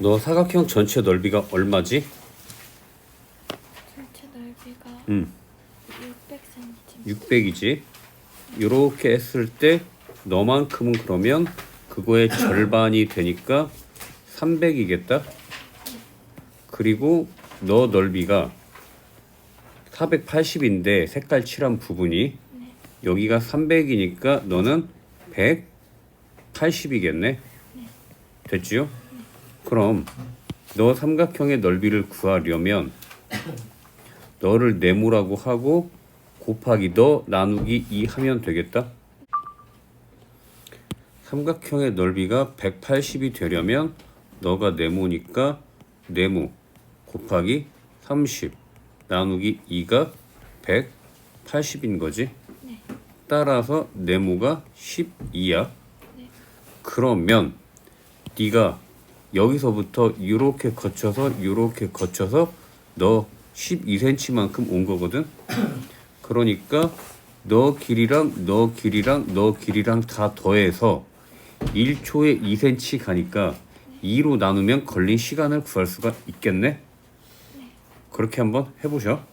너 사각형 전체 넓이가 얼마지? 전체 넓이가 음, 600cm. 600이지. 이렇게 했을 때 너만큼은 그러면 그거의 절반이 되니까 300이겠다. 그리고 너 넓이가 480인데 색깔 칠한 부분이 여기가 300이니까 너는 180이겠네. 됐지요? 그럼 너 삼각형의 넓이를 구하려면 너를 네모라고 하고 곱하기 너 나누기 2 하면 되겠다. 삼각형의 넓이가 180이 되려면 너가 네모니까 네모 곱하기 30 나누기 2가 180인 거지. 따라서 네모가 12야. 그러면 네가 여기서부터 이렇게 거쳐서 이렇게 거쳐서 너 12cm만큼 온 거거든. 그러니까 너 길이랑 너 길이랑 너 길이랑 다 더해서 1초에 2cm 가니까 2로 나누면 걸린 시간을 구할 수가 있겠네. 그렇게 한번 해보셔.